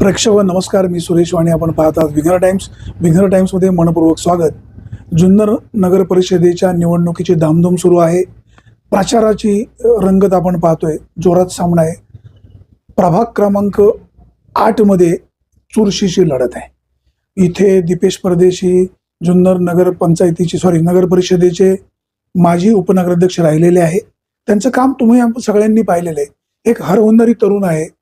प्रेक्षक नमस्कार मी सुरेश वाणी. आपण पाहत आहात विघ्नर टाइम्स. विघ्नर टाइम्समध्ये मनपूर्वक स्वागत. जुन्नर नगर परिषदेच्या निवडणुकीची धामधूम सुरू आहे. प्रचाराची रंगत आपण पाहतोय. जोरात सामना आहे. प्रभाग क्रमांक आठमध्ये चुरशीची लढत आहे. इथे दीपेश परदेशी जुन्नर नगर पंचायतीचे सॉरी नगर परिषदेचे माजी उपनगराध्यक्ष राहिलेले आहे. त्यांचं काम तुम्ही सगळ्यांनी पाहिलेलं आहे. एक हरहुन्नरी तरुण आहे.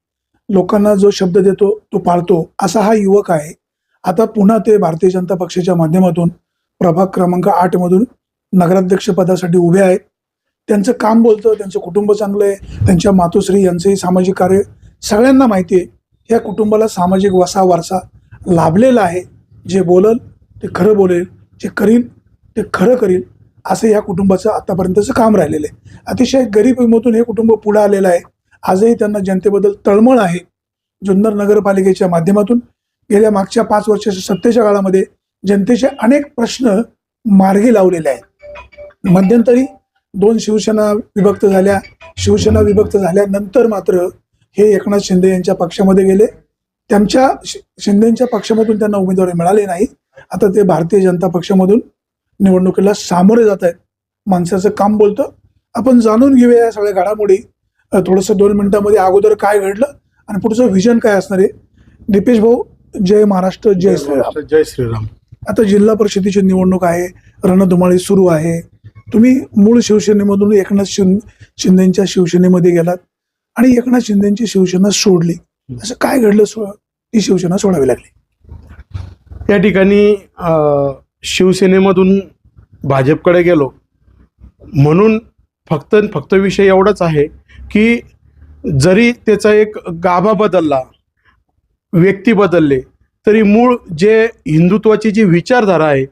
लोकांना जो शब्द देतो तो पाळतो असा हा युवक आहे. आता पुन्हा ते भारतीय जनता पक्षाच्या माध्यमातून प्रभाग क्रमांक आठ मधून नगराध्यक्ष पदासाठी उभे आहेत. त्यांचं काम बोलतं त्यांचं कुटुंब चांगलं आहे त्यांच्या मातोश्री यांचंही सामाजिक कार्य सगळ्यांना माहिती आहे. या कुटुंबाला सामाजिक वसा वारसा लाभलेला आहे. जे बोलल ते खरं बोलेल जे करील ते खरं करील असं या कुटुंबाचं आतापर्यंतचं काम राहिलेलं आहे. अतिशय गरिबीमधून हे कुटुंब पुढं आलेलं आहे. आजही त्यांना जनतेबद्दल तळमळ आहे. जुन्नर नगरपालिकेच्या माध्यमातून गेल्या मागच्या पाच वर्षाच्या सत्तेच्या काळामध्ये जनतेचे अनेक प्रश्न मार्गी लावलेले आहेत. मध्यंतरी दोन शिवसेना विभक्त झाल्या शिवसेना विभक्त झाल्यानंतर मात्र हे एकनाथ शिंदे यांच्या पक्षामध्ये गेले. त्यांच्या शि- शिंदेच्या पक्षामधून त्यांना उमेदवारी मिळाली नाही. आता ते भारतीय जनता पक्षामधून निवडणुकीला सामोरे जात आहेत. माणसाचं काम बोलतं. आपण जाणून घेऊया या सगळ्या घडामोडी. थोडंसं दोन मिनिटांमध्ये अगोदर काय घडलं आणि पुढचं व्हिजन काय असणार आहे? दीपेश भाऊ जय महाराष्ट्र जय श्रीराम. जय श्रीराम. आता जिल्हा परिषदेची निवडणूक आहे रणधुमाळी सुरू आहे. तुम्ही मूळ शिवसेनेमधून एकनाथ शिंदे शिंदेच्या शिवसेनेमध्ये गेलात आणि एकनाथ शिंदेची शिवसेना सोडली. असं काय घडलं सो ती शिवसेना सोडावी लागली? या ठिकाणी शिवसेनेमधून भाजपकडे गेलो. म्हणून फक्त फक्त विषय एवढाच आहे की जरी त्याचा एक गाभा बदलला व्यक्ती बदलले तरी मूळ जे हिंदुत्वाची जी विचारधारा आहे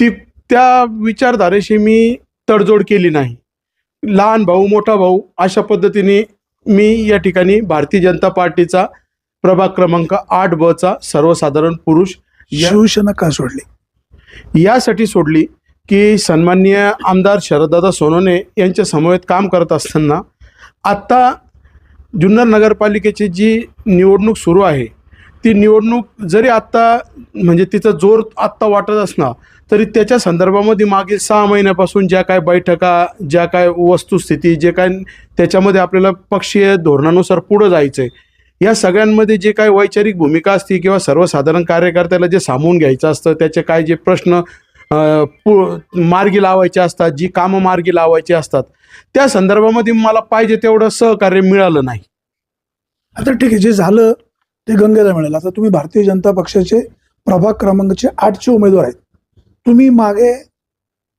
ती त्या विचारधारेशी मी तडजोड केली नाही. लहान भाऊ मोठा भाऊ अशा पद्धतीने मी या ठिकाणी भारतीय जनता पार्टीचा प्रभाग क्रमांक आठ ब चा सर्वसाधारण पुरुष या- शिवसेना का सोडली? यासाठी सोडली. की सन्माननीय आमदार शरददादा सोनवणे यांच्या समवेत काम करत असताना आत्ता जुन्नर नगरपालिकेची जी निवडणूक सुरू आहे ती निवडणूक जरी आत्ता म्हणजे तिचा जोर आत्ता वाटत असणार तरी त्याच्या संदर्भामध्ये मागील सहा महिन्यापासून ज्या काय बैठका ज्या काय वस्तुस्थिती जे काय त्याच्यामध्ये आपल्याला पक्षीय धोरणानुसार पुढं जायचं आहे या सगळ्यांमध्ये जे काय वैचारिक भूमिका असते किंवा सर्वसाधारण कार्यकर्त्याला जे सामावून घ्यायचं असतं त्याचे काय जे प्रश्न मार्गी लावायचे असतात जी कामं मार्गी लावायची असतात त्या संदर्भामध्ये मला पाहिजे तेवढं सहकार्य मिळालं नाही. आता ठीक आहे जे झालं ते गंगेला मिळेल. आता तुम्ही भारतीय जनता पक्षाचे प्रभाग क्रमांकचे आठचे उमेदवार आहेत. तुम्ही मागे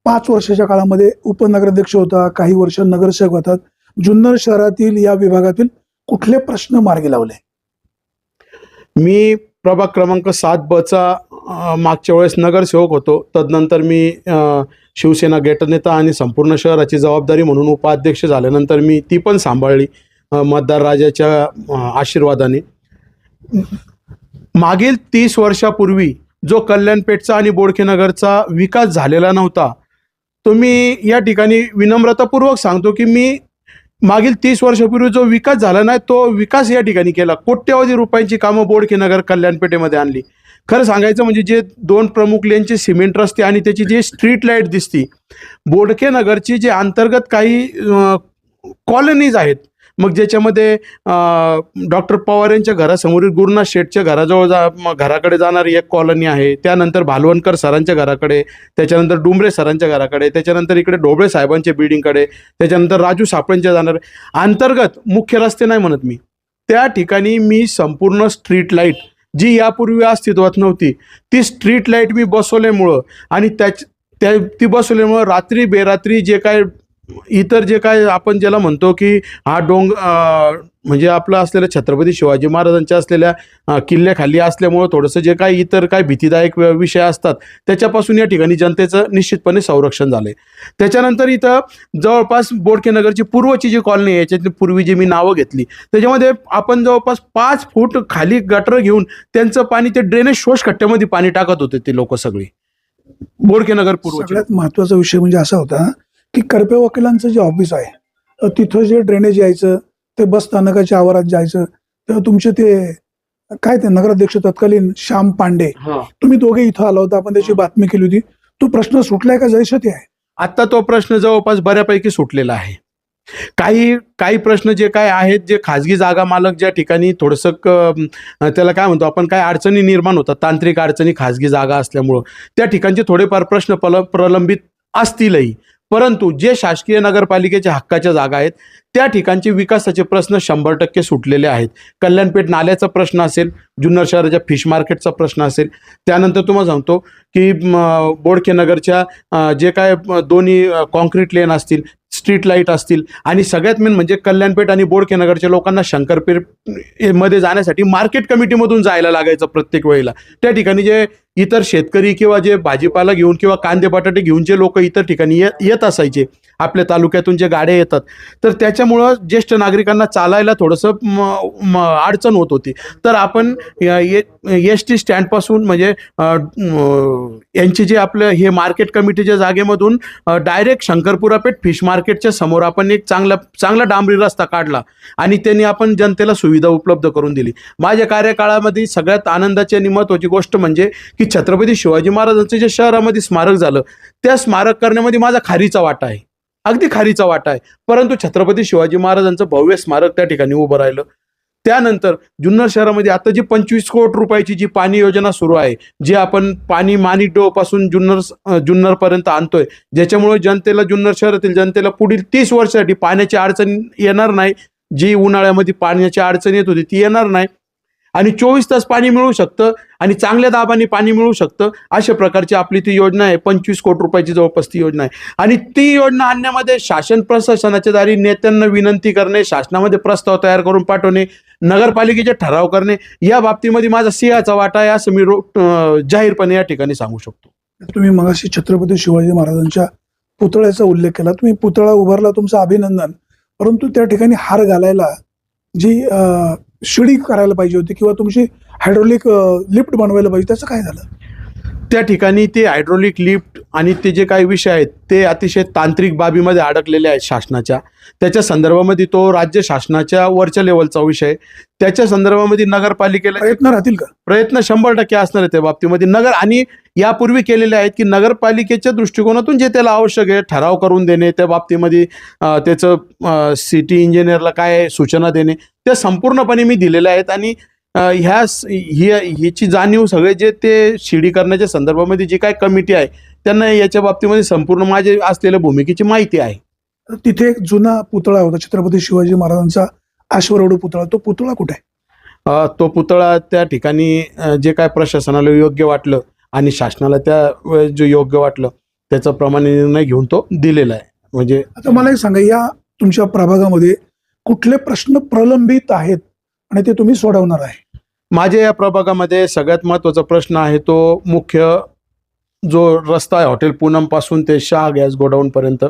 पाच वर्षाच्या काळामध्ये उपनगराध्यक्ष होता काही वर्ष नगरसेवक होतात. जुन्नर शहरातील या विभागातील कुठले प्रश्न मार्गी लावले? मी प्रभाग क्रमांक सात बचा मागच्या वेळेस नगरसेवक होतो. तदनंतर मी शिवसेना गटनेता आणि संपूर्ण शहराची जबाबदारी म्हणून उपाध्यक्ष झाल्यानंतर मी ती पण सांभाळली मतदार राजाच्या आशीर्वादाने. मागील तीस वर्षापूर्वी जो कल्याणपेठचा आणि बोडखेनगरचा विकास झालेला नव्हता तो मी या ठिकाणी विनम्रतापूर्वक सांगतो की मी मागील तीस वर्षापूर्वी जो विकास झाला नाही तो विकास या ठिकाणी केला. कोट्यवधी रुपयांची कामं बोडखेनगर कल्याणपेठेमध्ये आणली. खरं सांगायचं म्हणजे जे दोन प्रमुख लेनचे सिमेंट रस्ते आणि त्याची जी स्ट्रीट लाइट दिसती बोडखेनगरची जे अंतर्गत काही कॉलनीज आहेत मग ज्याच्यामध्ये डॉक्टर पवार यांच्या घरासमोरील गुरुनाथ शेठच्या घराजवळ जा म- घराकडे जाणारी एक कॉलनी आहे. त्यानंतर भालवणकर सरांच्या घराकडे त्याच्यानंतर डुंबरे सरांच्या घराकडे त्याच्यानंतर इकडे ढोबळे साहेबांच्या बिल्डिंगकडे त्याच्यानंतर राजू सापळेंच्या जाणार अंतर्गत मुख्य रस्ते नाही म्हणत मी. त्या ठिकाणी मी संपूर्ण स्ट्रीट लाइट जी यापूर्वी अस्तित्वात नव्हती ती स्ट्रीट लाइट मी बसवल्यामुळं आणि त्याच त्या ती बसवल्यामुळं रात्री बेरात्री जे काय इतर जे काय आपण ज्याला म्हणतो की हा डोंग म्हणजे आपला असलेल्या छत्रपती शिवाजी महाराजांच्या असलेल्या किल्ल्याखाली असल्यामुळं थोडंसं जे काही इतर काही भीतीदायक विषय असतात त्याच्यापासून या ठिकाणी जनतेचं निश्चितपणे संरक्षण झालंय. त्याच्यानंतर इथं जवळपास बोडकेनगरची पूर्वची जी कॉलनी आहे याच्यातली पूर्वी जी मी नावं घेतली त्याच्यामध्ये आपण जवळपास पाच फूट खाली गटर घेऊन त्यांचं पाणी ते ड्रेनेज शोष खट्ट्यामध्ये पाणी टाकत होते ते लोक सगळी. बोडकेनगर पूर्व सगळ्यात महत्त्वाचा विषय म्हणजे असा होता की करपे वकिलांचं जे ऑफिस आहे तिथं जे ड्रेनेज यायचं ते बस स्थानकाच्या आवारात जायचं तेव्हा तुमचे ते काय ते नगराध्यक्ष तत्कालीन श्याम पांडे तुम्ही दोघे इथं आला होता आपण त्याची बातमी केली होती. तो प्रश्न सुटलाय का जैसे ते आहे? आता तो प्रश्न जवळपास बऱ्यापैकी सुटलेला आहे. काही काही प्रश्न जे काय आहेत जे खाजगी जागा मालक ज्या ठिकाणी थोडंसं त्याला काय म्हणतो आपण काय अडचणी निर्माण होतात तांत्रिक अडचणी खाजगी जागा असल्यामुळं त्या ठिकाणचे थोडेफार प्रश्न प्रलंबित असतीलही. परंतु जे शासकीय नगरपालिकेच्या हक्काच्या जागा आहेत त्या ठिकाणचे विकासाचे प्रश्न शंभर टक्के सुटलेले आहेत. कल्याणपेठ नाल्याचा प्रश्न असेल जुन्नर शहराच्या फिश मार्केटचा प्रश्न असेल त्यानंतर तुम्हाला सांगतो की म, बोडके नगरच्या जे काय दोन्ही कॉन्क्रीट लेन असतील स्ट्रीट लाइट असतील आणि सगळ्यात मेन म्हणजे कल्याणपेठ आणि बोडके नगरच्या लोकांना शंकरपेठ मध्ये जाण्यासाठी मार्केट कमिटीमधून जायला लागायचं प्रत्येक वेळेला. त्या ठिकाणी जे इतर शेतकरी किंवा जे भाजीपाला घेऊन किंवा कांदे बटाटे घेऊन जे लोक इतर ठिकाणी ये- येत असायचे आपल्या तालुक्यातून जे गाड्या येतात. तर त्याच्यामुळं ज्येष्ठ नागरिकांना चालायला थोडंसं म- अडचण होत होती. तर आपण एस टी स्टँडपासून म्हणजे यांचे जे आपलं हे मार्केट कमिटीच्या जागेमधून डायरेक्ट शंकरपुरा पेठ फिश मार्केटच्या समोर आपण एक चांगला चांगला डांबरी रस्ता काढला. आणि त्यांनी आपण जनतेला सुविधा सुविधा उपलब्ध करून दिली. माझ्या कार्यकाळामध्ये सगळ्यात आनंदाची आणि महत्त्वाची गोष्ट म्हणजे की छत्रपती शिवाजी महाराजांचं जे शहरामध्ये स्मारक झालं त्या स्मारक करण्यामध्ये माझा खारीचा वाटा आहे. अगदी खारीचा वाटा आहे. परंतु छत्रपती शिवाजी महाराजांचं भव्य स्मारक त्या ठिकाणी उभं राहिलं. त्यानंतर जुन्नर शहरामध्ये आता जी पंचवीस कोटी रुपयाची जी पाणी योजना सुरू आहे जी आपण पाणी माणी जुन्नर जुन्नरपर्यंत आणतोय ज्याच्यामुळे जनतेला जुन्नर शहरातील जनतेला पुढील तीस वर्षासाठी पाण्याची अडचण येणार नाही जी उन्हाळ्यामध्ये पाण्याची अडचण येत होती ती येणार नाही. आणि चोवीस तास पाणी मिळू शकतं आणि चांगल्या दाबाने पाणी मिळू शकतं अशा प्रकारची आपली ती योजना आहे. पंचवीस कोटी रुपयाची जवळपास ती योजना आहे. आणि ती योजना आणण्यामध्ये शासन प्रशासनाच्या दारी नेत्यांना विनंती करणे शासनामध्ये प्रस्ताव तयार करून पाठवणे नगरपालिकेचे ठराव करणे या बाबतीमध्ये माझा सिंहाचा वाटा आहे असं मी रो जाहीरपणे या ठिकाणी सांगू शकतो. तुम्ही मगाशी छत्रपती शिवाजी महाराजांच्या पुतळ्याचा उल्लेख केला. तुम्ही पुतळा उभारला तुमचं अभिनंदन. परंतु त्या ठिकाणी हार घालायला जी शिडी करायला पाहिजे होती किंवा तुमची हायड्रोलिक लिफ्ट बनवायला पाहिजे त्याचं काय झालं? त्या ठिकाणी ते हायड्रोलिक लिफ्ट आणि ते जे काही विषय आहेत ते अतिशय तांत्रिक बाबीमध्ये अडकलेले आहेत शासनाच्या. त्याच्या संदर्भामध्ये तो राज्य शासनाच्या वरच्या लेवलचा विषय आहे. त्याच्या संदर्भामध्ये नगरपालिकेला प्रयत्न राहतील का? प्रयत्न शंभर टक्के असणार आहे त्या बाबतीमध्ये. नगर आणि यापूर्वी केलेले आहेत की नगरपालिकेच्या दृष्टिकोनातून जे त्याला आवश्यक आहे ठराव करून देणे त्या बाबतीमध्ये त्याचं सिटी इंजिनियरला काय सूचना देणे त्या संपूर्णपणे मी दिलेल्या आहेत. आणि ह्या ही ह्याची जाणीव सगळे जे ते शिडी करण्याच्या संदर्भामध्ये जी काय कमिटी आहे त्यांना याच्या बाबतीमध्ये संपूर्ण माझे असलेल्या भूमिकेची माहिती आहे. तिथे एक जुना पुतळा होता छत्रपती शिवाजी महाराजांचा आश्वरोड पुतळा. तो पुतळा कुठे तो पुतळा त्या ठिकाणी जे काय प्रशासनाला योग्य वाटलं आणि शासनाला त्या जे योग्य वाटलं त्याचा प्रमाणे निर्णय घेऊन तो दिलेला आहे. म्हणजे आता मला एक सांगा या तुमच्या प्रभागामध्ये कुठले प्रश्न प्रलंबित आहेत? आणि ते तुम्ही सोडवणार आहे. माझ्या या प्रभागामध्ये सगळ्यात महत्त्वाचा प्रश्न आहे तो मुख्य जो रस्ता आहे हॉटेल पूनमपासून ते शाह गॅस गोडाऊनपर्यंत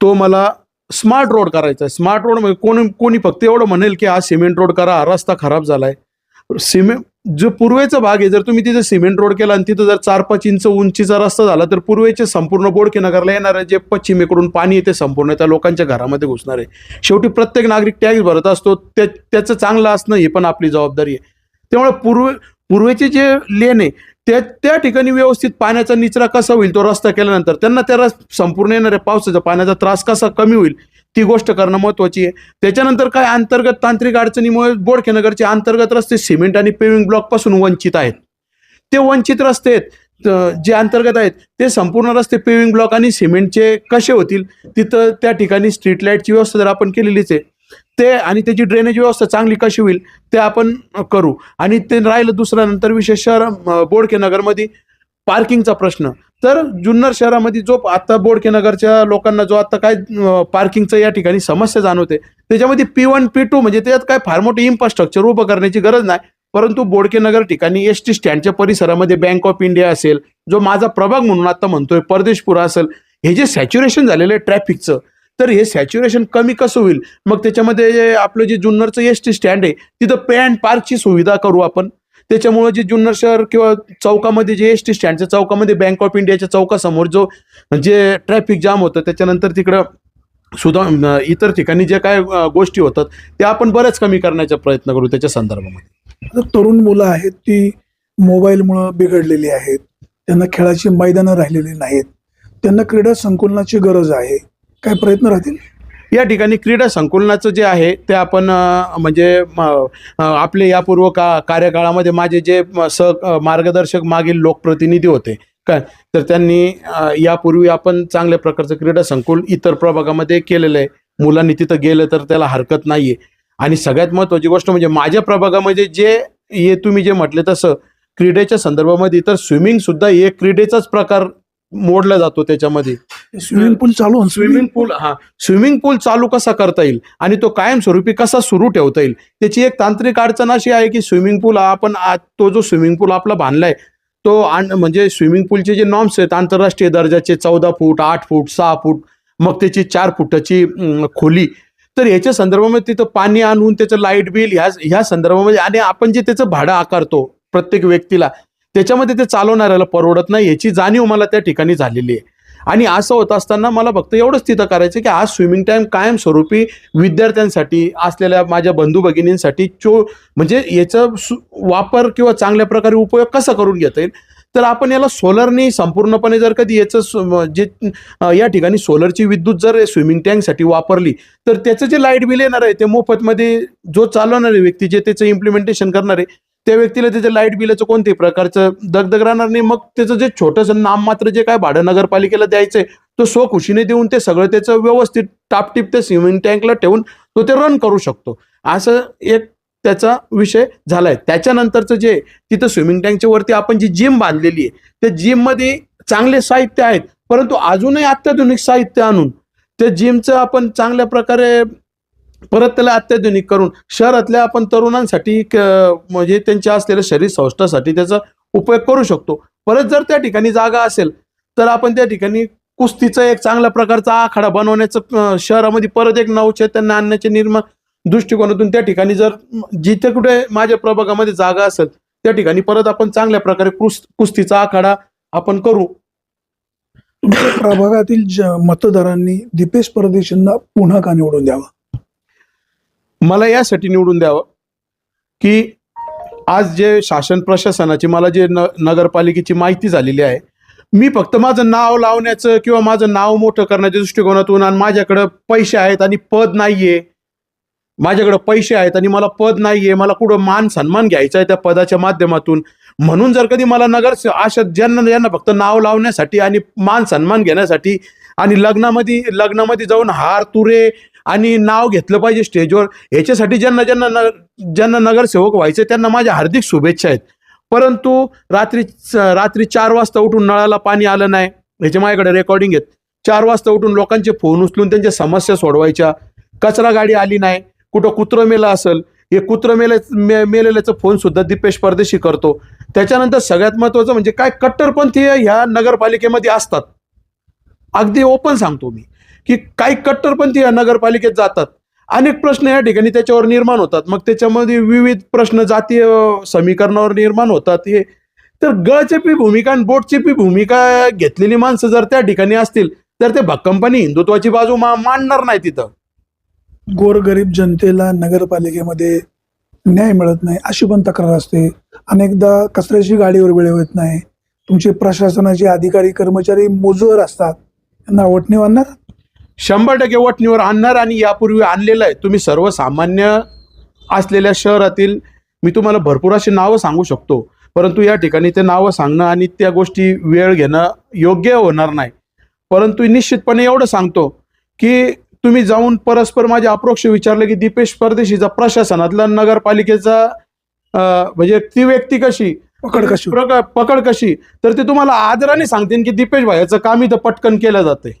तो मला स्मार्ट रोड करायचा आहे. स्मार्ट रोड म्हणजे कोणी कोणी फक्त एवढं म्हणेल की हा सिमेंट रोड करा हा रस्ता खराब झाला आहे सिमेंट जो पूर्वेचा भाग आहे जर तुम्ही तिथे सिमेंट रोड केला आणि तिथं जर चार पाच इंच उंचीचा रस्ता झाला तर पूर्वेचे संपूर्ण बोडके नगरला येणार आहे जे पश्चिमेकडून पाणी येते संपूर्ण त्या लोकांच्या घरामध्ये घुसणार आहे. शेवटी प्रत्येक नागरिक टॅक्स भरत असतो त्या त्याचं चांगलं असणं ही पण आपली जबाबदारी आहे. त्यामुळे पूर्व पूर्वेचे जे लेन आहे त्या त्या ठिकाणी व्यवस्थित पाण्याचा निचरा कसा होईल तो रस्ता केल्यानंतर त्यांना त्या रस संपूर्ण येणाऱ्या पावसाचा पाण्याचा त्रास कसा कमी होईल ती गोष्ट करणं महत्वाची आहे. त्याच्यानंतर काय अंतर्गत तांत्रिक अडचणीमुळे बोडखेनगरचे अंतर्गत रस्ते सिमेंट आणि पेविंग ब्लॉकपासून वंचित आहेत. ते वंचित रस्ते आहेत. जे अंतर्गत आहेत ते संपूर्ण रस्ते पेविंग ब्लॉक आणि सिमेंटचे कसे होतील तिथं त्या ठिकाणी स्ट्रीट लाईटची व्यवस्था जर आपण केलेलीच आहे ते आणि त्याची ड्रेनेज व्यवस्था चांगली कशी होईल ते आपण करू. आणि ते राहिलं दुसऱ्यानंतर नंतर विशेष शहर बोडके नगरमध्ये पार्किंगचा प्रश्न. तर जुन्नर शहरामध्ये जो आता बोडके नगरच्या लोकांना जो आता काय पार्किंगचं या ठिकाणी समस्या जाणवते त्याच्यामध्ये पी वन पी टू म्हणजे त्यात काय फार मोठे इन्फ्रास्ट्रक्चर उभं करण्याची गरज नाही. परंतु बोडके नगर ठिकाणी एस टी स्टँडच्या परिसरामध्ये बँक ऑफ इंडिया असेल जो माझा प्रभाग म्हणून आता म्हणतोय परदेशपुरा असेल हे जे सॅच्युरेशन झालेलं आहे ट्रॅफिकचं तर हे सॅच्युरेशन कमी कसं होईल? मग त्याच्यामध्ये आपलं जे जुन्नरचं एस टी स्टँड आहे तिथं पे अँड पार्कची सुविधा करू आपण. त्याच्यामुळे जे जुन्नर शहर किंवा चौकामध्ये जे एस टी स्टँडच्या चौकामध्ये बँक ऑफ इंडियाच्या चौकासमोर जो जे ट्रॅफिक जाम होतं त्याच्यानंतर तिकडं सुद्धा इतर ठिकाणी ज्या काय गोष्टी होतात त्या आपण बऱ्याच कमी करण्याचा प्रयत्न करू त्याच्या संदर्भामध्ये. तरुण मुलं आहेत ती मोबाईलमुळं बिघडलेली आहेत त्यांना खेळाची मैदानं राहिलेली नाहीत त्यांना क्रीडा संकुलनाची गरज आहे काय प्रयत्न राहतील? या ठिकाणी क्रीडा संकुलनाचं जे आहे ते आपण म्हणजे आपले यापूर्व का कार्यकाळामध्ये माझे जे स मार्गदर्शक मागील लोकप्रतिनिधी होते. काय? तर त्यांनी यापूर्वी आपण चांगल्या प्रकारचं क्रीडा संकुल इतर प्रभागामध्ये केलेलं आहे. मुलांनी तिथं गेलं तर त्याला हरकत नाहीये. आणि सगळ्यात महत्त्वाची गोष्ट म्हणजे माझ्या प्रभागामध्ये जे हे तुम्ही जे म्हटले तसं क्रीडेच्या संदर्भामध्ये तर स्विमिंग सुद्धा एक क्रीडेचाच प्रकार मोडला जातो त्याच्यामध्ये. स्विमिंग पूल चालू स्विमिंग पूल हा. स्विमिंग पूल चालू कसा करता येईल? आणि तो कायमस्वरूपी कसा सुरू ठेवता येईल? त्याची एक तांत्रिक अडचण अशी आहे की स्विमिंग पूल आपण तो जो स्विमिंग पूल आपला बांधलाय तो म्हणजे स्विमिंग पूलचे जे नॉर्म्स आहेत आंतरराष्ट्रीय दर्जाचे चौदा फूट आठ फूट सहा फूट मग त्याची चार फुटाची खोली. तर याच्या संदर्भामध्ये तिथं पाणी आणून त्याचं लाइट बिल ह्या ह्या संदर्भामध्ये आणि आपण जे त्याचं भाडं आकारतो प्रत्येक व्यक्तीला त्याच्यामध्ये ते चालवणाऱ्याला परवडत नाही याची जाणीव मला त्या ठिकाणी झालेली आहे. आणि असं होत असताना मला फक्त एवढंच तिथं करायचं की आज स्विमिंग टाईम कायमस्वरूपी विद्यार्थ्यांसाठी असलेल्या माझ्या बंधू भगिनींसाठी चो म्हणजे याचा सु- वापर किंवा चांगल्या प्रकारे उपयोग कसा करून घेता येईल? तर आपण याला सोलरनी संपूर्णपणे जर कधी याचं जे म्हणजे, या ठिकाणी सोलरची विद्युत जर स्विमिंग टँकसाठी वापरली तर त्याचं जे लाइट बिल येणार आहे ते मोफतमध्ये जो चालवणारे व्यक्ती जे त्याचं इम्प्लिमेंटेशन करणार आहे त्या व्यक्तीला त्याच्या लाइट बिलाचं कोणत्याही प्रकारचं दगदग राहणार नाही. मग त्याचं जे छोटंसं नाममात्र जे काय भाडं नगरपालिकेला द्यायचंय तो स्वखुशीने देऊन ते सगळं त्याचं व्यवस्थित टापटीप ते स्विमिंग टँकला ठेवून तो ते रन करू शकतो. असं एक त्याचा विषय झालाय. त्याच्यानंतरचं जे तिथं स्विमिंग टँकच्या वरती आपण जी जिम बांधलेली आहे त्या जिममध्ये चांगले साहित्य आहेत परंतु अजूनही अत्याधुनिक साहित्य आणून त्या जिमचं आपण चांगल्या प्रकारे परत त्याला अत्याधुनिक करून शहरातल्या आपण तरुणांसाठी म्हणजे त्यांच्या असलेल्या शरीर संस्थासाठी त्याचा उपयोग करू शकतो. परत जर त्या ठिकाणी जागा असेल तर आपण त्या ठिकाणी कुस्तीचा एक चांगल्या प्रकारचा आखाडा बनवण्याचं शहरामध्ये परत एक नवचैतन्य आणण्याचे निर्माण दृष्टिकोनातून त्या ठिकाणी जर जिथे कुठे माझ्या प्रभागामध्ये जागा असेल त्या ठिकाणी परत आपण चांगल्या प्रकारे कुस कुस्तीचा आखाडा आपण करू. तुमच्या प्रभागातील मतदारांनी दीपेश परदेशींना पुन्हा का निवडून द्यावा? मला यासाठी निवडून द्यावं की आज जे शासन प्रशासनाची मला जे न नगरपालिकेची माहिती झालेली आहे मी फक्त माझं नाव लावण्याचं किंवा माझं नाव मोठं करण्याच्या दृष्टिकोनातून आणि माझ्याकडं पैसे आहेत आणि पद नाहीये माझ्याकडं पैसे आहेत आणि मला पद नाहीये मला कुठं मान सन्मान घ्यायचा आहे त्या पदाच्या माध्यमातून म्हणून जर कधी मला नगर अशा ज्यांना ज्यांना फक्त नाव लावण्यासाठी आणि मान सन्मान घेण्यासाठी आणि लग्नामध्ये लग्नामध्ये जाऊन हार तुरे आणि नाव घेतलं पाहिजे स्टेजवर. ह्याच्यासाठी ज्यांना ज्यांना न ज्यांना नगरसेवक व्हायचे त्यांना माझ्या हार्दिक शुभेच्छा आहेत. परंतु रात्री रात्री चार वाजता उठून नळाला पाणी आलं नाही. ह्याचे माझ्याकडे रेकॉर्डिंग आहेत. चार वाजता उठून लोकांचे फोन उचलून त्यांच्या समस्या सोडवायच्या. कचरा गाडी आली नाही. कुठं कुत्रं मेलं असेल. हे कुत्रं मेले मे मेलेल्याचं फोन सुद्धा दीपेश परदेशी करतो. त्याच्यानंतर सगळ्यात महत्वाचं म्हणजे काय? कट्टरपंथी ह्या नगरपालिकेमध्ये असतात. अगदी ओपन सांगतो मी. की काही कट्टरपंथी या नगरपालिकेत जातात. अनेक प्रश्न या ठिकाणी त्याच्यावर निर्माण होतात. मग त्याच्यामध्ये विविध प्रश्न जातीय समीकरणावर निर्माण होतात हे. तर गळचेपी भूमिका आणि बोटचेपी भूमिका घेतलेली माणसं जर त्या ठिकाणी असतील तर ते भक्कमपणे हिंदुत्वाची बाजू मा मांडणार नाही तिथं. गोरगरीब जनतेला नगरपालिकेमध्ये न्याय मिळत नाही अशी पण तक्रार असते. अनेकदा कचऱ्याची गाडीवर वेळ येत नाही. तुमचे प्रशासनाचे अधिकारी कर्मचारी मोजूवर असतात. त्यांना वटणी आणणार शंभर टक्के वटणीवर आणणार आणि यापूर्वी आणलेलं आहे. तुम्ही सर्वसामान्य असलेल्या शहरातील मी तुम्हाला भरपूर अशी नावं सांगू शकतो. परंतु या ठिकाणी ते नावं सांगणं आणि त्या गोष्टी वेळ घेणं योग्य होणार नाही. परंतु निश्चितपणे एवढं सांगतो की तुम्ही जाऊन परस्पर माझे अप्रोक्ष विचारले की दीपेश परदेशीचा प्रशासनातला नगरपालिकेचा म्हणजे ती व्यक्ती कशी? पकड कशी? पकड कशी? तर ते तुम्हाला आदराने सांगतील की दीपेश भाईचं काम इथं पटकन केलं जाते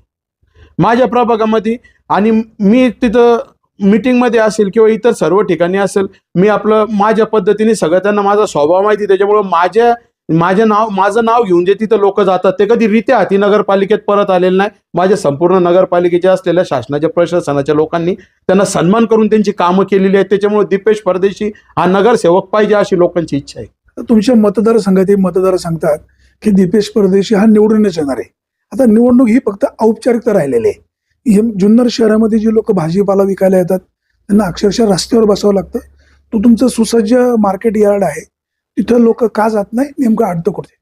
माझ्या प्रभागामध्ये आणि मी तिथं मीटिंगमध्ये असेल किंवा इतर सर्व ठिकाणी असेल मी आपलं माझ्या पद्धतीने सगळं त्यांना माझा स्वभाव माहिती त्याच्यामुळं माझ्या माझे नाव माझं नाव घेऊन जे तिथं लोक जातात ते कधी रित्या हाती नगरपालिकेत परत आलेले नाही. माझ्या संपूर्ण नगरपालिकेच्या असलेल्या शासनाच्या प्रशासनाच्या लोकांनी त्यांना सन्मान करून त्यांची कामं केलेली आहेत. त्याच्यामुळे दीपेश परदेशी हा नगरसेवक पाहिजे अशी लोकांची इच्छा आहे. तुमच्या मतदारसंघातील मतदार सांगतात की दीपेश परदेशी हा निवडूनच येणार आहे. आता निवडणूक ही फक्त औपचारिकता राहिलेली आहे. हे जुन्नर शहरामध्ये जी लोक भाजीपाला विकायला येतात त्यांना अक्षरशः रस्त्यावर बसावं लागतं. तो तुमचं सुसज्ज मार्केट यार्ड आहे. तिथं लोक का जात नाही नेमकं अडतं कुठे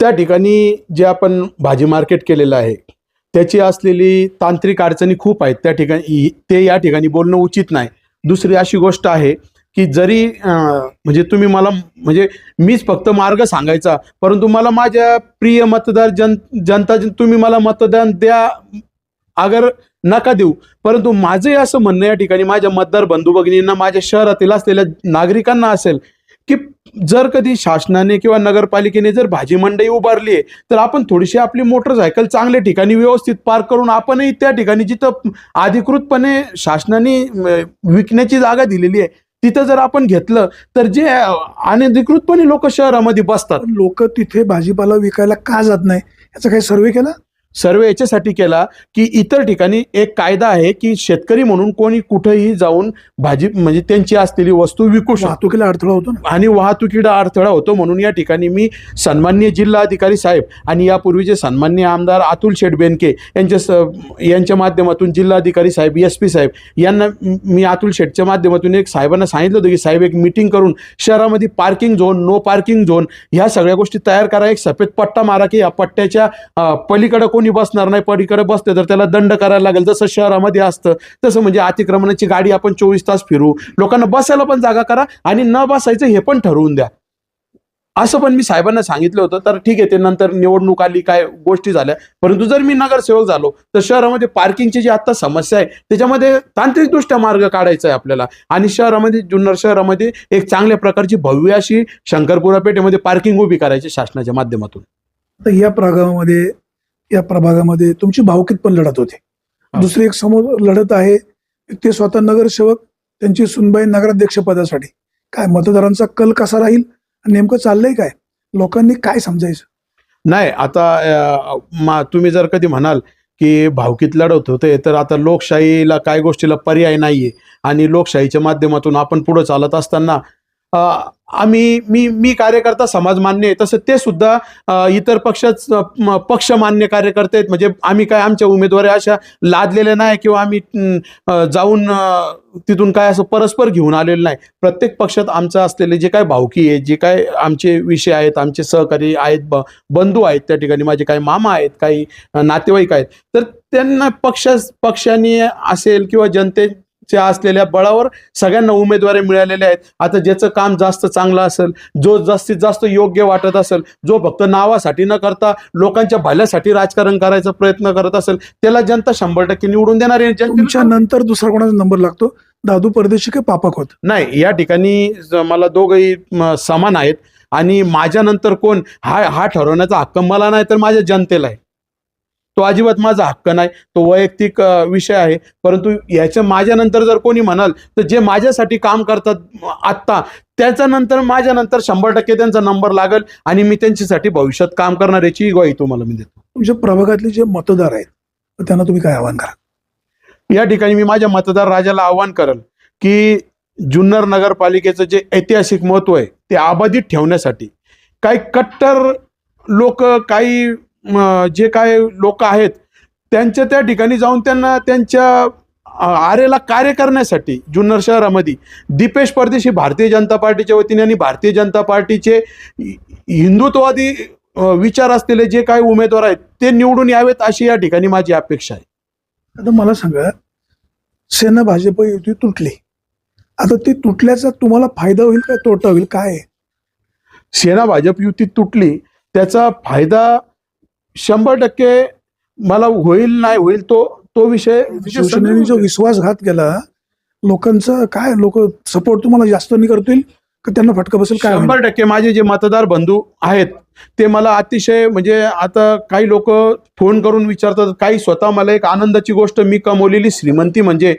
त्या ठिकाणी जे आपण भाजी मार्केट केलेलं आहे त्याची असलेली तांत्रिक अडचणी खूप आहेत. त्या ठिकाणी ते या ठिकाणी बोलणं उचित नाही. दुसरी अशी गोष्ट आहे की जरी म्हणजे तुम्ही मला म्हणजे मीच फक्त मार्ग सांगायचा परंतु मला माझ्या प्रिय मतदार जन जनता तुम्ही मला मतदान द्या अगर नका देऊ. परंतु माझंही असं म्हणणं या ठिकाणी माझ्या मतदार बंधू भगिनींना माझ्या शहरातील असलेल्या नागरिकांना असेल की जर कधी शासनाने किंवा नगरपालिकेने जर भाजी मंडई उभारली आहे तर आपण थोडीशी आपली मोटरसायकल चांगल्या ठिकाणी व्यवस्थित पार्क करून आपणही त्या ठिकाणी जिथं अधिकृतपणे शासनाने विकण्याची जागा दिलेली आहे तिथं जर आपण घेतलं तर जे अनधिकृतपणे लोक शहरामध्ये बसतात. लोक तिथे भाजीपाला विकायला का जात नाही? याचा काही सर्वे केला? सर्वे याच्यासाठी केला की इतर ठिकाणी एक कायदा आहे की शेतकरी म्हणून कोणी कुठेही जाऊन भाजी म्हणजे त्यांची असलेली वस्तू विकू शकतो. वाहतुकीला अडथळा होतो आणि वाहतुकीला अडथळा होतो म्हणून या ठिकाणी मी सन्माननीय जिल्हा अधिकारी साहेब आणि यापूर्वीचे सन्माननीय आमदार अतुल शेठ बेनके यांच्या स यांच्या माध्यमातून जिल्हाधिकारी साहेब एस पी साहेब यांना म- अतुल शेठच्या माध्यमातून एक साहेबांना सांगितलं होतं की साहेब एक मिटिंग करून शहरामध्ये parking zone no parking zone ह्या सगळ्या गोष्टी तयार करा एक सफेद पट्टा मारा की या पट्ट्याच्या पलीकडे कोणी बसणार नाही पलीकडे बसते तर त्याला दंड करायला लागेल जसं शहरामध्ये असतं तसं म्हणजे अतिक्रमणाची गाडी आपण चोवीस तास फिरू. लोकांना बसायला पण जागा करा आणि न बसायचं हे पण ठरवून द्या. असं पण मी साहेबांना सांगितलं होतं. तर ठीक आहे ते नंतर निवडणूक आली काय गोष्टी झाल्या. परंतु जर मी नगरसेवक झालो तर शहरामध्ये पार्किंगची जी आता समस्या आहे त्याच्यामध्ये तांत्रिकदृष्ट्या मार्ग काढायचा आहे आपल्याला. आणि शहरामध्ये जुन्नर शहरामध्ये एक चांगल्या प्रकारची भव्य अशी शंकरपुरा पेठेमध्ये पार्किंग उभी करायची शासनाच्या माध्यमातून. तर या प्रभागामध्ये या प्रभागामध्ये तुमची भावकीत पण लढत होते. दुसरी एक समोर लढत आहे ते स्वतः नगरसेवक त्यांची सुनबाई नगराध्यक्ष पदासाठी काय मतदारांचा कल कसा राहील नेमकं चाललंय काय? लोकांनी काय समजायचं? नाही आता मा तुम्ही जर कधी म्हणाल की भावकीत लढत होते तर आता लोकशाहीला काय गोष्टीला पर्याय नाहीये. आणि लोकशाहीच्या माध्यमातून आपण पुढे चालत असताना आम्ही मी मी कार्यकर्ता समाज मान्य आहे. तसं ते सुद्धा इतर पक्षाच पक्ष मान्य कार्यकर्ते आहेत. म्हणजे आम्ही काय आमच्या उमेदवारी अशा लादलेल्या नाही किंवा आम्ही जाऊन तिथून काय असं परस्पर घेऊन आलेलं नाही. प्रत्येक पक्षात आमचं असलेले जे काय भावकी आहेत जे काय आमचे विषय आहेत आमचे सहकारी आहेत ब बंधू आहेत त्या ठिकाणी माझे काही मामा आहेत काही नातेवाईक आहेत. तर त्यांना पक्ष पक्षाने असेल किंवा जनतेच्या असलेल्या बळावर सगळ्यांना उमेदवारी मिळालेल्या आहेत. आता ज्याचं काम जास्त चांगलं असेल जो जास्तीत जास्त योग्य वाटत असेल जो फक्त नावासाठी न करता लोकांच्या भल्यासाठी राजकारण करायचा प्रयत्न करत असेल त्याला जनता शंभर टक्के निवडून देणार आहे. तुमच्या नंतर दुसरा कोणाचा नंबर लागतो? दादू परदेशी की पापक होत नाही या ठिकाणी मला दोघंही समान आहेत. आणि माझ्यानंतर कोण? हा हा ठरवण्याचा हक्क मला नाही तर माझ्या जनतेला आहे. तो अजिबात माझा हक्क नाही. तो वैयक्तिक विषय आहे. परंतु याच्या माझ्यानंतर जर कोणी म्हणाल तर जे माझ्यासाठी काम करतात आत्ता त्याच्यानंतर माझ्यानंतर शंभर टक्के त्यांचा नंबर लागेल आणि मी त्यांच्यासाठी भविष्यात काम करणार याची ग्वाही तुम्हाला मी देतो. तुमच्या प्रभागातले जे मतदार आहेत त्यांना तुम्ही काय आव्हान करा या ठिकाणी मी माझ्या मतदार राजाला आव्हान करेल की जुन्नर नगरपालिकेचं जे ऐतिहासिक महत्त्व आहे ते अबाधित ठेवण्यासाठी काही कट्टर लोक काही जे काय लोक आहेत त्यांच्या त्या ठिकाणी जाऊन त्यांना त्यांच्या आरेला कार्य करण्यासाठी जुन्नर शहरामध्ये दीपेश परदेशी भारतीय जनता पार्टीच्या वतीने आणि भारतीय जनता पार्टीचे हि- हिंदुत्ववादी विचार असलेले जे काही उमेदवार आहेत ते निवडून यावेत अशी या ठिकाणी माझी अपेक्षा आहे. आता मला सांगा सेना भाजप युती तुटली. आता ती तुटल्याचा तुम्हाला फायदा होईल का तोटा होईल? काय? सेना भाजप युती तुटली त्याचा फायदा शंभर टक्के मला होईल नाही होईल तो तो विषय शिवसेनेने जो विश्वासघात केला लोकांचा काय लोक सपोर्ट तुम्हाला जास्त नाही करतील का त्यांना फटका बसेल काय? शंभर टक्के माझे जे मतदार बंधू आहेत ते मला अतिशय म्हणजे आता काही लोक फोन करून विचारतात काही स्वतः मला एक आनंदाची गोष्ट मी कमवलेली श्रीमंती म्हणजे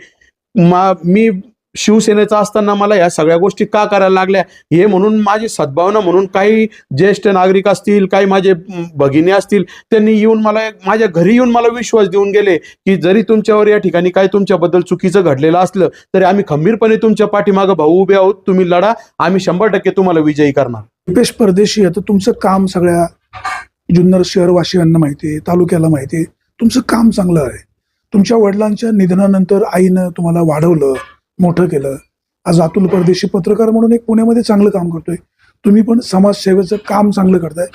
मा मी शिवसेनेचा असताना मला या सगळ्या गोष्टी का करायला लागल्या? हे म्हणून माझी सद्भावना म्हणून काही ज्येष्ठ नागरिक असतील काही माझे भगिनी असतील त्यांनी येऊन मला माझ्या घरी येऊन मला विश्वास देऊन गेले की जरी तुमच्यावर या ठिकाणी काही तुमच्याबद्दल चुकीचं घडलेलं असलं तरी आम्ही खंबीरपणे तुमच्या पाठीमागं भाऊ उभे आहोत. तुम्ही लढा आम्ही शंभर टक्के तुम्हाला विजयी करणार. दीपेश परदेशी आता तुमचं काम सगळ्या जुन्नर शहरवासियांना माहिती आहे तालुक्याला माहिती आहे. तुमचं काम चांगलं आहे. तुमच्या वडिलांच्या निधनानंतर आईनं तुम्हाला वाढवलं मोठं केलं. आज अतुल परदेशी पत्रकार म्हणून एक पुण्यामध्ये चांगलं काम करतोय. तुम्ही पण समाजसेवेचं काम चांगलं करताय.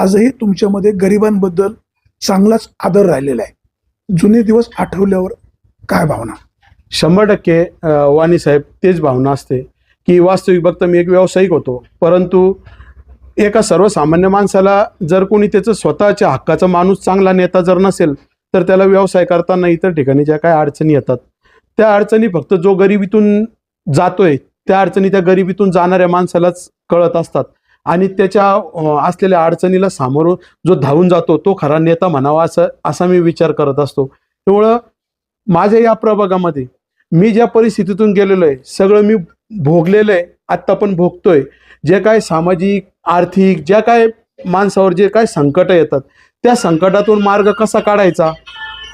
आजही तुमच्यामध्ये गरिबांबद्दल चांगलाच आदर राहिलेला आहे. जुने दिवस आठवल्यावर काय भावना? शंभर टक्के वाणी साहेब तेच भावना असते की वास्तविक बघता मी एक व्यावसायिक होतो. परंतु एका सर्वसामान्य माणसाला जर कोणी त्याचं स्वतःच्या हक्काचा माणूस चांगला नेता जर नसेल तर त्याला व्यवसाय करताना इतर ठिकाणी ज्या काही अडचणी येतात? त्या अडचणी फक्त जो गरिबीतून जातोय त्या अडचणी त्या गरिबीतून जाणाऱ्या माणसालाच कळत असतात. आणि त्याच्या असलेल्या अडचणीला सामोरून जो धावून जातो तो खरा नेता म्हणावा असं असा मी विचार करत असतो. त्यामुळं माझ्या या प्रभागामध्ये मी ज्या परिस्थितीतून गेलेलो आहे सगळं मी भोगलेलं आहे आत्ता पण भोगतोय. जे काय सामाजिक आर्थिक ज्या काय माणसावर जे काय संकट येतात त्या संकटातून मार्ग कसा काढायचा?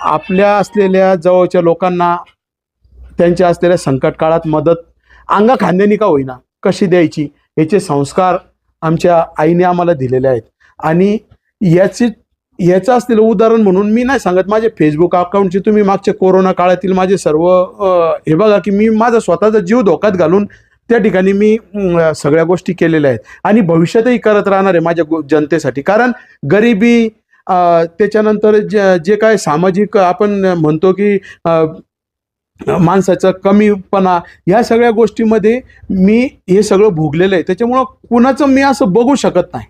आपल्या असलेल्या जवळच्या लोकांना त्यांच्या असलेल्या संकट काळात मदत अंगा खांद्यानी का होईना? कशी द्यायची? याचे संस्कार आमच्या आईने आम्हाला दिलेले आहेत. आणि याची याचं असलेलं उदाहरण म्हणून मी नाही सांगत माझे फेसबुक अकाउंटचे तुम्ही मागच्या कोरोना काळातील माझे सर्व हे बघा की मी माझा स्वतःचा जीव धोक्यात घालून त्या ठिकाणी मी सगळ्या गोष्टी केलेल्या आहेत. आणि भविष्यातही करत राहणार आहे माझ्या जनतेसाठी. कारण गरिबी त्याच्यानंतर जे जे काय सामाजिक आपण म्हणतो की माणसाचं कमीपणा ह्या सगळ्या गोष्टीमध्ये मी हे सगळं भोगलेलं आहे. त्याच्यामुळं कुणाचं मी असं बघू शकत नाही.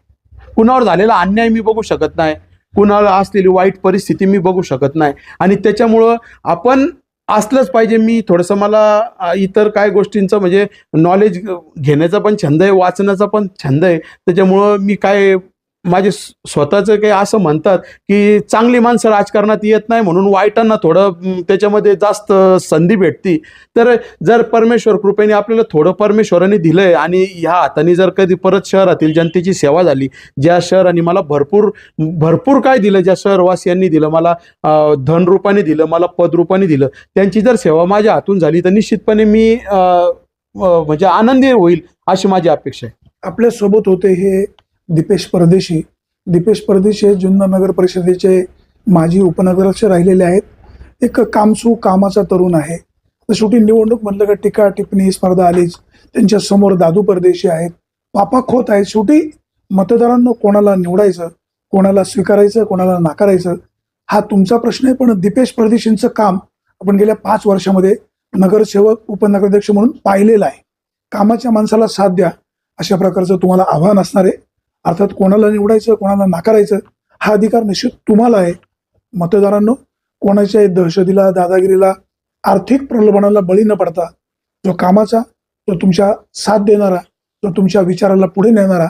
कुणावर झालेला अन्याय मी बघू शकत नाही. कुणाला असलेली वाईट परिस्थिती मी बघू शकत नाही. आणि त्याच्यामुळं आपण असलंच पाहिजे. मी थोडंसं मला इतर काय गोष्टींचं म्हणजे नॉलेज घेण्याचा पण छंद आहे वाचण्याचा पण छंद आहे. त्याच्यामुळं मी काय माझे स्वतःचं काही असं म्हणतात की चांगली माणसं राजकारणात येत नाही म्हणून वाईटांना थोडं त्याच्यामध्ये जास्त संधी भेटती. तर जर परमेश्वर कृपेने आपल्याला थोडं परमेश्वराने दिलं आहे आणि ह्या हाताने जर कधी परत शहरातील जनतेची सेवा झाली ज्या शहराने मला भरपूर भरपूर काय दिलं ज्या शहरवासियांनी दिलं मला धनरूपाने दिलं मला पदरूपाने दिलं त्यांची जर सेवा माझ्या हातून झाली तर निश्चितपणे मी म्हणजे आनंदी होईल अशी माझी अपेक्षा आहे. आपल्यासोबत होते हे दीपेश परदेशी. दीपेश परदेशी हे जुन्नर नगर परिषदेचे माजी उपनगराध्यक्ष राहिलेले आहेत. एक कामसू कामाचा तरुण आहे. तर शेवटी निवडणूक म्हटलं का टीका टिप्पणी स्पर्धा आलीच. त्यांच्यासमोर दादू परदेशी आहेत. पापा खोत आहेत. शेवटी मतदारांना कोणाला निवडायचं कोणाला स्वीकारायचं कोणाला नाकारायचं हा तुमचा प्रश्न आहे. पण दीपेश परदेशींचं काम आपण गेल्या पाच वर्षामध्ये नगरसेवक उपनगराध्यक्ष म्हणून पाहिलेलं आहे. कामाच्या माणसाला साथ द्या. अशा प्रकारचं तुम्हाला आव्हान असणार आहे. अर्थात कोणाला निवडायचं कोणाला नाकारायचं हा अधिकार निश्चित तुम्हाला आहे. मतदारांनो कोणाच्या दहशतीला दादागिरीला आर्थिक प्रलोभनाला बळी न पडता जो कामाचा जो तुमच्या साथ देणारा जो तुमच्या विचाराला पुढे नेणारा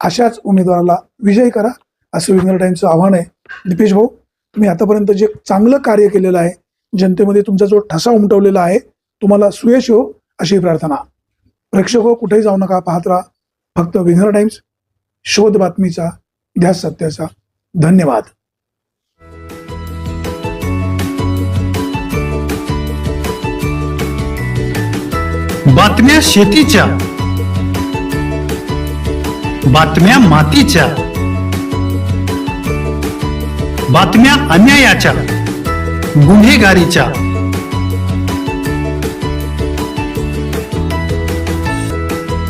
अशाच उमेदवाराला विजय करा असं विंगर टाईमचं आव्हान आहे. दिपेश भाऊ तुम्ही आतापर्यंत जे चांगलं कार्य केलेलं आहे जनतेमध्ये तुमचा जो ठसा उमटवलेला आहे तुम्हाला सुयश हो अशी प्रार्थना. प्रेक्षक हो कुठेही जाऊ नका पाहत राहा. फक्त विंगर टाइम्स शोध बातमीचा ध्यास सत्याचा. धन्यवाद. बातम्या शेतीच्या. बातम्या मातीच्या. बातम्या अन्यायाच्या. गुन्हेगारीच्या.